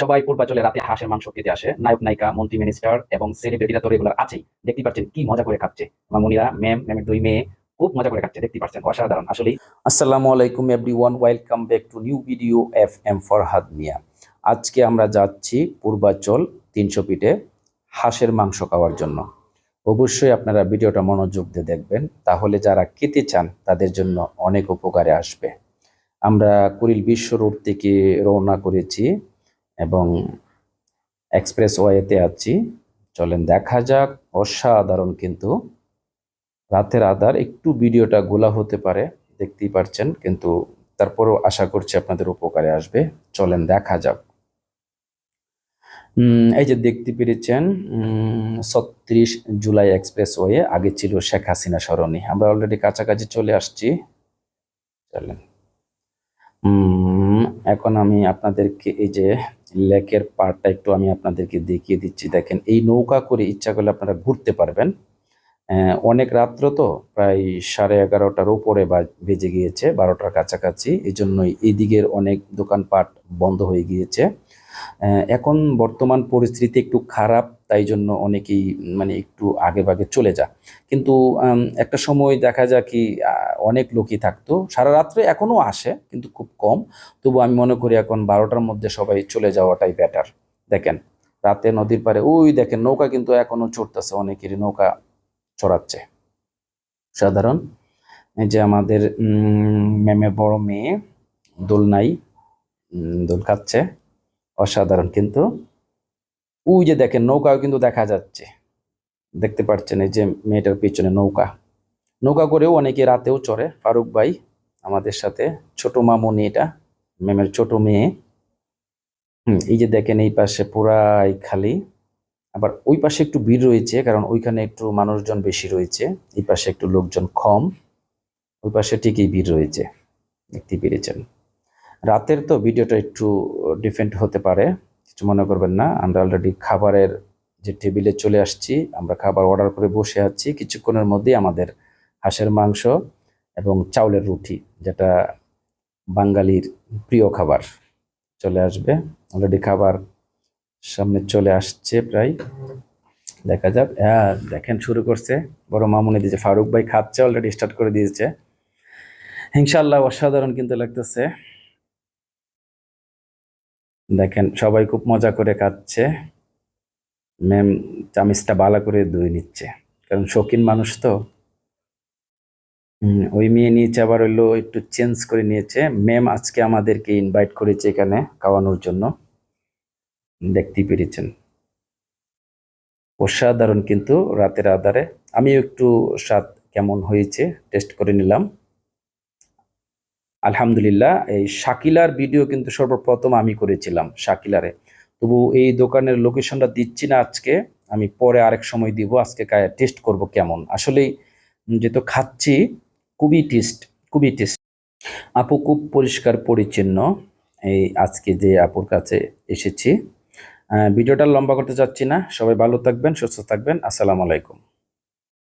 সবাই পূর্বাচলে রাতে হাঁসের মাংস খেতে আসে। নায়ক, নায়িকা মন্ত্রী মিনিস্টার এবং সেলিব্রিটিরা তো রেগুলার আছেই। দেখতে পাচ্ছেন কি মজা করে খাচ্ছে। আমার মনিরা ম্যাম ম্যামের দুই মেয়ে খুব মজা করে খাচ্ছে দেখতে পাচ্ছেন। অসাধারণ, আসলেই। আসসালামু আলাইকুম everyone welcome back to new video F M Farhad Mia আজকে আমরা যাচ্ছি পূর্বাচল তিনশো পিঠে হাঁসের মাংস খাওয়ার জন্য। অবশ্যই আপনারা ভিডিওটা মনোযোগ দিয়ে দেখবেন। তাহলে যারা খেতে চান, তাদের জন্য অনেক উপকারে আসবে। আমরা কুড়িল বিশ্ব রোড থেকে রওনা করেছি। এবং এক্সপ্রেস ওয়েতে আছি। চলেন দেখা যাক, অসাধারণ কিন্তু। রাতের আধার, একটু ভিডিওটা গোলা হতে পারে, দেখতেই পারছেন, কিন্তু তারপরেও আশা করছি আপনাদের উপকারে আসবে। চলেন দেখা যাক। এই যে দেখতে পেরেছেন ছত্রিশ জুলাই এক্সপ্রেস ওয়ে আগে ছিল শেখ হাসিনা সরণি। আমরা অলরেডি কাছাকাছি চলে আসছি। চলেন। এখন আমি আপনাদেরকে এই যে লেকের পার্টটা একটু আমি আপনাদেরকে দেখিয়ে দিচ্ছি। দেখেন, এই নৌকা করে ইচ্ছা করলে আপনারা ঘুরতে পারবেন। অনেক রাত্র তো, প্রায় সাড়ে এগারোটার উপরে বেজে গিয়েছে, বারোটার কাছাকাছি। এই জন্যই এই দিকের অনেক দোকানপাট বন্ধ হয়ে গিয়েছে। এখন বর্তমান পরিস্থিতি একটু খারাপ, তাই জন্য অনেকেই মানে একটু আগে ভাগে চলে যায় কিন্তু একটা সময় দেখা যায় কি অনেক লোকই থাকতো। সারা রাত্রে এখনও আসে কিন্তু খুব কম। তবু আমি মনে করি এখন বারোটার মধ্যে সবাই চলে যাওয়াটাই বেটার দেখেন রাতে নদীর পাড়ে ওই দেখেন নৌকা কিন্তু এখনও চড়তেছে অনেকেরই নৌকা চড়াচ্ছে। সাধারণ এই যে আমাদের উম, ম্যামের বড় মেয়ে দোলনাই দোল খাচ্ছে অসাধারণ কিন্তু। ওই যে দেখেন নৌকাও কিন্তু দেখা যাচ্ছে। দেখতে পাচ্ছেন এই যে মেয়েটার পিছনে নৌকা। নৌকা করেও অনেকে রাতেও চড়ে। ফারুক ভাই, আমাদের সাথে, ছোট মামুনি এটা, ম্যামের ছোট মেয়ে। হুম, এই যে দেখেন এই পাশে পুরাই খালি। আবার ওই পাশে একটু ভিড় রয়েছে, কারণ ওইখানে একটু মানুষজন বেশি রয়েছে, এই পাশে একটু লোকজন কম। ওই পাশে ঠিকই ভিড় রয়েছে, দেখতে পেরেছেন। রাতের তো ভিডিওটা একটু ডিফেন্ট হতে পারে, কিছু মনে করবেন না। আমরা অলরেডি খাবারের যে টেবিলে চলে আসছি, আমরা খাবার অর্ডার করে বসে আছি, কিছুক্ষণের মধ্যেই আমাদের হাঁসের মাংস এবং চাউলের রুটি, যেটা বাঙালির প্রিয় খাবার। চলে আসবে। অলরেডি খাবার সামনে চলে আসছে প্রায়। দেখা যাক। হ্যাঁ দেখেন, শুরু করছে। বড় মামুনি দিয়েছে, ফারুক ভাই খাচ্ছে অলরেডি স্টার্ট করে দিয়েছে। ইনশাল্লাহ অসাধারণ কিন্তু লাগতেছে। দেখেন, সবাই খুব মজা করে খাচ্ছে। ম্যাম, চামিচটা বালা করে ধুয়ে নিচ্ছে। কারণ শৌখিন মানুষ তো। ওই মেয়ে নিয়েছে, আবার হইল একটু চেঞ্জ করে নিয়েছে। ম্যাম আজকে আমাদেরকে ইনভাইট করেছে এখানে খাওয়ানোর জন্য। দেখতেই পেরেছেন। অসাধারণ কিন্তু রাতের আধারে। আমিও একটু স্বাদ কেমন হয়েছে টেস্ট করে নিলাম। আলহামদুলিল্লাহ, এই শাকিলার ভিডিও কিন্তু সর্বপ্রথম আমি করেছিলাম শাকিলারে। তবু এই দোকানের লোকেশনটা দিচ্ছি না আজকে। আমি পরে আরেক সময় দিব, আজকে টেস্ট করব কেমন। আসলেই যেহেতু খাচ্ছি কুবিটিস্ট খুবই টেস্ট আপু খুব পরিষ্কার, পরিচ্ছন্ন। এই আজকে যে আপুর কাছে এসেছি। ভিডিওটা লম্বা করতে চাচ্ছি না। সবাই ভালো থাকবেন, সুস্থ থাকবেন। আসসালামু আলাইকুম।